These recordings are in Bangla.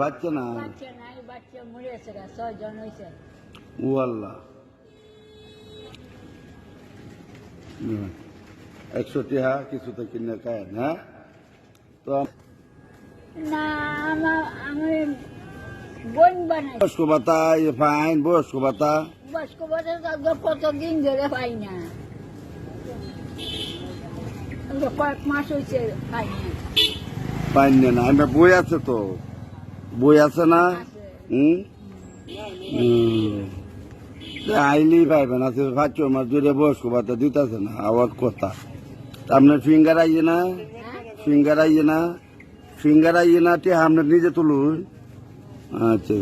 বাচ্চা না বাচ্চা নাই বাচ্চা মরেছে গা ছয়জন হয়েছে ও আল্লাহ। একশো টিহা কিছু তো কিনে খায় হ্যাঁ তো না আমার আমি বোন বানাই। বয়স্ক ভাতা ফাইন বয়স্ক ভাতা। বয়স্ক বছর কতদিন ধরে পাই না। কয়েক মাস হয়েছে পাই না। পাইন না আমার বই আছে তো। বই আছে না। হুম? আইলেই পাইবেন আছে পাঁচ ছয় মাস ধরে বয়স্ক ভাতা দিতেছে না আওয়াজ কথা। আপনার ফিঙ্গার আইয়ে না? ফিঙ্গার আইয়ে না? ফিঙ্গার আইয়ে না টি আপনার নিজে তুলুন। আচ্ছা।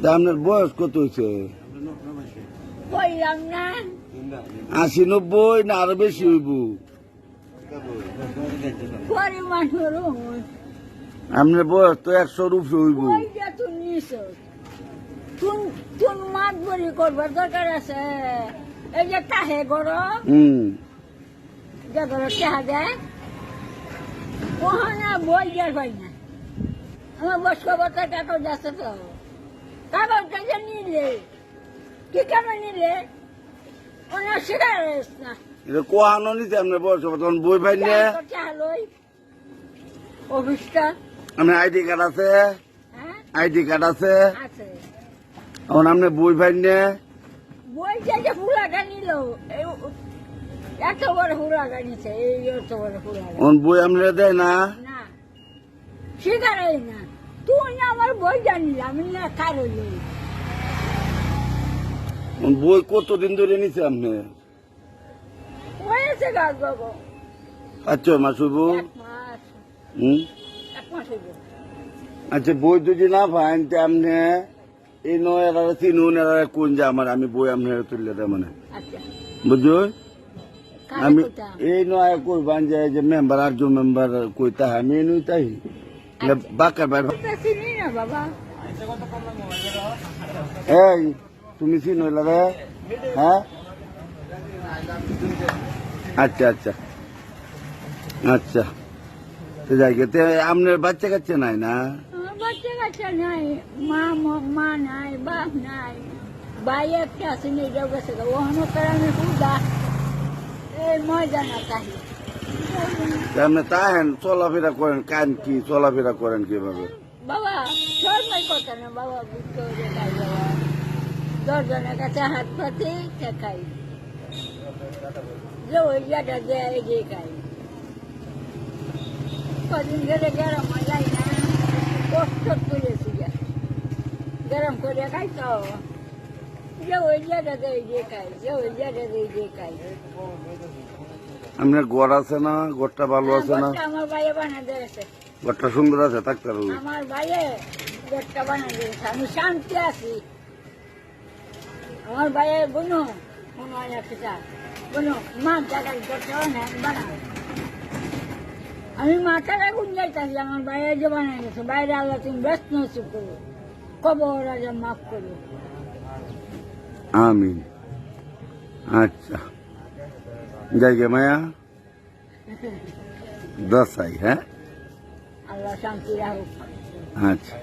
তা আপনার বয়স কত হয়েছে আশি নব্বই না আরও বেশি হইব? আপনার বয়স তো একশো রূপে হইব। মাত বড়ি করবার দরকার আছে? এই যে কাহে গরম? হুম। যে গরম চাহা দেয় ওখানে বই না। আমার বয়স্ক কাগজ আছে তো। কাগজটা যে নিলে। কি কেন নিলে? ওনার সিগারেট না। এটা কোহানো নিতে আপনার বয়স তখন বই পাই না। অফিসটা আপনার আইডি কার্ড আছে। হ্যাঁ? আইডি কার্ড আছে। আছে। এখন আপনার বই পাই না বই যে যে হুড়াটা নিল। এই এত বড় হুড়াটা নিছে এই এত বড় হুড়াটা এখন বই আপনারা দেয় না? না। শিকারাই না। তুই আমার বই জানিল আমি না কারও লই এখন বই কতদিন ধরে নিছে আপনি? হয়েছে গাছ বাবু পাঁচ ছয় মাস এক মাস। হুম? আচ্ছা বই যদি না পাইন তে আপনি এই নয় এরা চিনুন এরা কোন যে আমার? আমি বই আপনার তুললে দেয় মানে। আচ্ছা। আমি এই নয় কইবান যে যে মেম্বার আর যে মেম্বার কইতা আমি নই তাই। বাকার চিনি না বাবা। এই তুমি চিনইল রে? হ্যাঁ? আচ্ছা আচ্ছা। আচ্ছা। তো গে। আপনার বাচ্চা কাচ্চা নাই না? বাচ্চা কাচ্চা নাই মা মা নাই বাপ নাই। ভাই একটা আছে নিয়ে যাও গেছে ওখানে করে আমি এই ময়দান তাহি। তা আপনি তাহেন চলাফেরা করেন কান কি? চলাফেরা করেন কীভাবে? বাবা শর্মাই কথা না বাবা বুঝতে হবে খাই বাবা। দশজনের কাছে হাত পাতে খাই যে ওই জায়গা দেয় যে খাই। কদিন ধরে গরম হয়ে যায় না। কষ্ট করেছি গরম করে খাই তো। যে ওই জায়গা দেয় যে খাই যে ওই জায়গা দেয় যে খাই আপনার ঘর আছে না? ঘরটা ভালো আছে না? আমার বাইরে বানা দিয়েছে। ঘরটা সুন্দর আছে থাকতে পারব আমার বাইরে ঘরটা বানা দিয়েছে। আমি শান্তি আছি। আমার বাইরে বোনো কোনো একটা বোনো মা টাকার ঘরটা বানা আমি মাথার আগুন যাইতাছি আমার বাইরে যে বানাই গেছে বাইরে আল্লাহ তুমি ব্যস্ত নসিব করো। কবর রাজা মাফ করো। আমি আচ্ছা। যাই গে মায়া। দশাই হ্যাঁ? আল্লাহ শান্তি রাখুক। আচ্ছা।